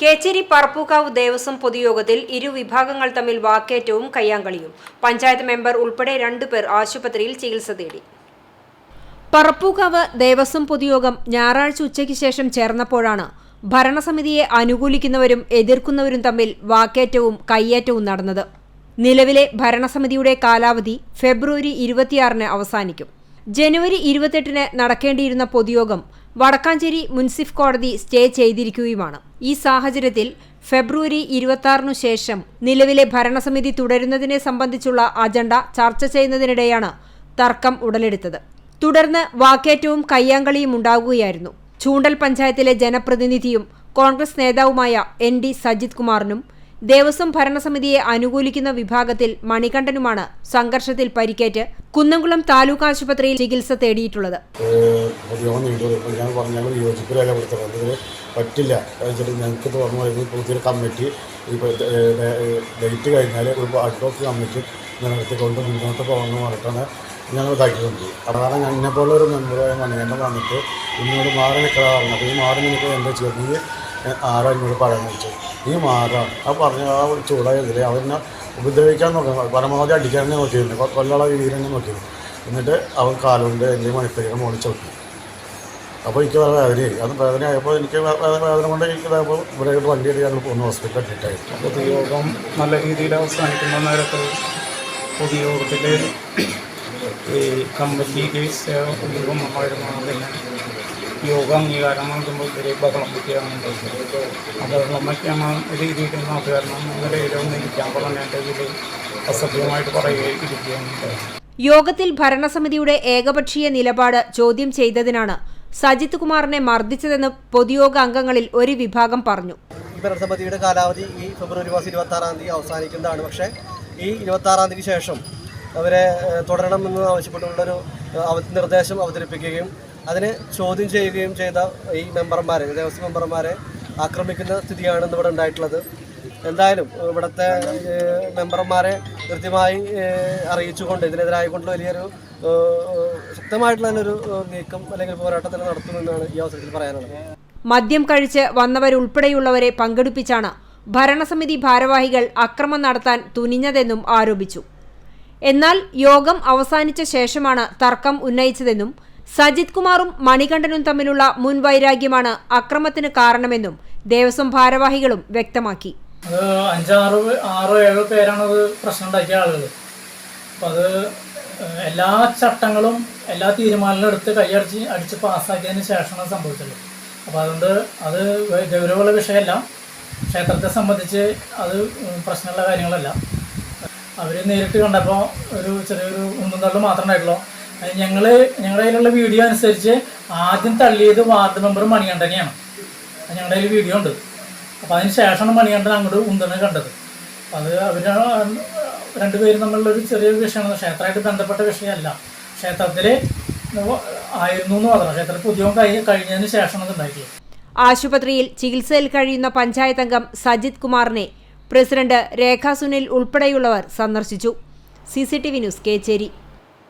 കേച്ചേരി പറപ്പൂക്കാവ് ദേവസ്വം പൊതുയോഗത്തിൽ ഇരു വിഭാഗങ്ങൾ തമ്മിൽ വാക്കേറ്റവും കയ്യാങ്കളിയും. പഞ്ചായത്ത് മെമ്പർ ഉൾപ്പെടെ രണ്ടുപേർ ആശുപത്രിയിൽ ചികിത്സ തേടി. പറപ്പൂക്കാവ് ദേവസ്വം പൊതുയോഗം ഞായറാഴ്ച ഉച്ചയ്ക്ക് ശേഷം ചേർന്നപ്പോഴാണ് ഭരണസമിതിയെ അനുകൂലിക്കുന്നവരും എതിർക്കുന്നവരും തമ്മിൽ വാക്കേറ്റവും കയ്യേറ്റവും നടന്നത്. നിലവിലെ ഭരണസമിതിയുടെ കാലാവധി ഫെബ്രുവരി ഇരുപത്തിയാറിന് അവസാനിക്കും. ജനുവരി ഇരുപത്തെട്ടിന് നടക്കേണ്ടിയിരുന്ന പൊതുയോഗം വടക്കാഞ്ചേരി മുൻസിഫ് കോടതി സ്റ്റേ ചെയ്തിരിക്കുകയുമാണ്. ഈ സാഹചര്യത്തിൽ ഫെബ്രുവരി ഇരുപത്തിയാറിനു ശേഷം നിലവിലെ ഭരണസമിതി തുടരുന്നതിനെ സംബന്ധിച്ചുള്ള അജണ്ട ചർച്ച ചെയ്യുന്നതിനിടെയാണ് തർക്കം ഉടലെടുത്തത്. തുടർന്ന് വാക്കേറ്റവും കയ്യാങ്കളിയും ഉണ്ടാകുകയായിരുന്നു ചൂണ്ടൽ പഞ്ചായത്തിലെ ജനപ്രതിനിധിയും കോൺഗ്രസ് നേതാവുമായ എൻ ഡി സജിത് കുമാറിനും ദേവസ്വം ഭരണസമിതിയെ അനുകൂലിക്കുന്ന വിഭാഗത്തിൽ മണികണ്ഠനുമാണ് സംഘർഷത്തിൽ പരിക്കേറ്റ് കുന്നംകുളം താലൂക്ക് ആശുപത്രിയിൽ ചികിത്സ തേടിയിട്ടുള്ളത്. പറ്റില്ല. ഞങ്ങൾക്ക് പുതിയൊരു കമ്മിറ്റി ഡേറ്റ് കഴിഞ്ഞാൽ ഒരു അഡ്വോക്ക് കമ്മിറ്റി നിലനിർത്തിക്കൊണ്ട് മുന്നോട്ട് പോകണമെന്ന് പറഞ്ഞിട്ടാണ് ഞങ്ങൾ ഇതാക്കിയിട്ടുണ്ട്. അതാണ് പോലെ ഒരു മെമ്പറായ മണികണ്ഠൻ വന്നിട്ട് ഇന്നോട് മാറി നിൽക്കാതെ പറഞ്ഞു അപ്പോൾ ഈ മാറി നിൽക്കുന്ന എന്താ ആരോ ആരാ എന്നോട് പറയാൻ വെച്ചു നീ മാറാം. ആ പറഞ്ഞ ആ ചൂടായതിൽ അവനെ ഉപദ്രവിക്കാൻ നോക്കണം. പരമാവധി അടിക്കാൻ തന്നെ നോക്കിയിരുന്നു കൊല്ലള വീരനെ നോക്കിയിരുന്നു. എന്നിട്ട് അവൻ കാലുകൊണ്ട് എന്റെ മണിത്തേക്ക് മോളിൽ ചവിട്ടി. അപ്പോൾ എനിക്ക് വേറെ വേദനയായി. അത് വേദനയായപ്പോൾ എനിക്ക് വേദന കൊണ്ട് എനിക്ക് ഇതായപ്പോൾ ഇവിടെ ഒരു വണ്ടി എടുത്ത് പോകുന്ന ഹോസ്പിറ്റലിൽ അപ്പോൾ പൊതുയോഗം നല്ല രീതിയിൽ അവസാനിക്കുന്ന നേരത്ത് പൊതുയോഗത്തിൽ ഈ കമ്പനി യോഗമായിരുന്നു പിന്നെ യോഗ അംഗീകാരം നൽകുമ്പോൾ ഇവർ ബഹളം വയ്ക്കുകയാണ് അത് ആ രീതിയിൽ നമുക്ക് കാരണം നാട്ടുകാരണം ഇതൊന്നും ഇരിക്കാൻ പറഞ്ഞിട്ട് ഇതിൽ അസഭ്യമായിട്ട് പറയുകയും യോഗത്തിൽ ഭരണസമിതിയുടെ ഏകപക്ഷീയ നിലപാട് ചോദ്യം ചെയ്തതിനാണ് സജിത് കുമാറിനെ മർദ്ദിച്ചതെന്ന് പൊതുയോഗ അംഗങ്ങളിൽ ഒരു വിഭാഗം പറഞ്ഞു. ഈ ഭരണസമിതിയുടെ കാലാവധി ഈ ഫെബ്രുവരി മാസം ഇരുപത്തി ആറാം തീയതി അവസാനിക്കുന്നതാണ്. പക്ഷേ ഈ ഇരുപത്തി ആറാം തീയതിക്ക് ശേഷം അവരെ തുടരണമെന്ന് ആവശ്യപ്പെട്ടുള്ളൊരു നിർദ്ദേശം അവതരിപ്പിക്കുകയും അതിനെ ചോദ്യം ചെയ്യുകയും ചെയ്ത ഈ മെമ്പർമാരെ ദേവസ്വം മെമ്പർമാരെ ആക്രമിക്കുന്ന സ്ഥിതിയാണ് ഇന്നിവിടെ ഉണ്ടായിട്ടുള്ളത്. എന്തായാലും ഇവിടുത്തെ മെമ്പർമാരെ കൃത്യമായി അറിയിച്ചുകൊണ്ട് ഇതിനെതിരായിക്കൊണ്ട് വലിയൊരു ശക്തമായിട്ടുള്ള ഒരു നീക്കം അല്ലെങ്കിൽ പോരാട്ടം തന്നെ നടത്തുമെന്നാണ് ഈ അവസരത്തിൽ പറയാനുള്ളത്. മദ്യം കഴിച്ച് വന്നവരുൾപ്പെടെയുള്ളവരെ പങ്കെടുപ്പിച്ചാണ് ഭരണസമിതി ഭാരവാഹികൾ അക്രമം നടത്താൻ തുനിഞ്ഞതെന്നും ആരോപിച്ചു. എന്നാൽ യോഗം അവസാനിച്ച ശേഷമാണ് തർക്കം ഉന്നയിച്ചതെന്നും സജിത് കുമാറും മണികണ്ഠനും തമ്മിലുള്ള മുൻവൈരാഗ്യമാണ് അക്രമത്തിന് കാരണമെന്നും ദേവസ്വം ഭാരവാഹികളും വ്യക്തമാക്കി. അഞ്ചാറ് ആറോ ഏഴോ പേരാണ് അത് പ്രശ്നം ഉണ്ടാക്കിയ ആളുകൾ അപ്പോൾ അത് എല്ലാ ചട്ടങ്ങളും എല്ലാ തീരുമാനങ്ങളും എടുത്ത് കൈയടിച്ച് അടിച്ച് പാസ്സാക്കിയതിന് ശേഷമാണ് സംഭവിച്ചത്. അപ്പോൾ അതുകൊണ്ട് അത് ഗൗരവമുള്ള വിഷയമല്ല. ക്ഷേത്രത്തെ സംബന്ധിച്ച് അത് പ്രശ്നമുള്ള കാര്യങ്ങളല്ല. അവർ നേരിട്ട് കണ്ടപ്പോൾ ഒരു ചെറിയൊരു ഒന്നും തള്ളും മാത്രമേ ഉണ്ടായിട്ടുള്ളൂ. ഞങ്ങൾ ഞങ്ങളുടെ കയ്യിലുള്ള വീഡിയോ അനുസരിച്ച് ആദ്യം തള്ളിയത് വാർഡ് മെമ്പർ മണികണ്ഠനെയാണ്. ഞങ്ങളുടെ കയ്യിൽ വീഡിയോ ഉണ്ട്. അപ്പോൾ അതിന് ശേഷമാണ് മണികണ്ഠൻ അങ്ങോട്ട് ഉന്തനെ കണ്ടത്. അത് അവർ രണ്ടുപേരും തമ്മിലുള്ള ഒരു ചെറിയ വിഷയമാണ്. ക്ഷേത്രമായിട്ട് ബന്ധപ്പെട്ട വിഷയമല്ല. ക്ഷേത്രത്തിൽ ആയിരുന്നു എന്ന് പറഞ്ഞു ക്ഷേത്രത്തിൽ പുതിയ കഴിഞ്ഞ കഴിഞ്ഞതിന് ശേഷമാണ് ഉണ്ടാക്കിയത്. ആശുപത്രിയിൽ ചികിത്സയിൽ കഴിയുന്ന പഞ്ചായത്ത് അംഗം സജിത് കുമാറിനെ പ്രസിഡന്റ് രേഖാ സുനിൽ ഉൾപ്പെടെയുള്ളവർ സന്ദർശിച്ചു. C C T V news Kecheri.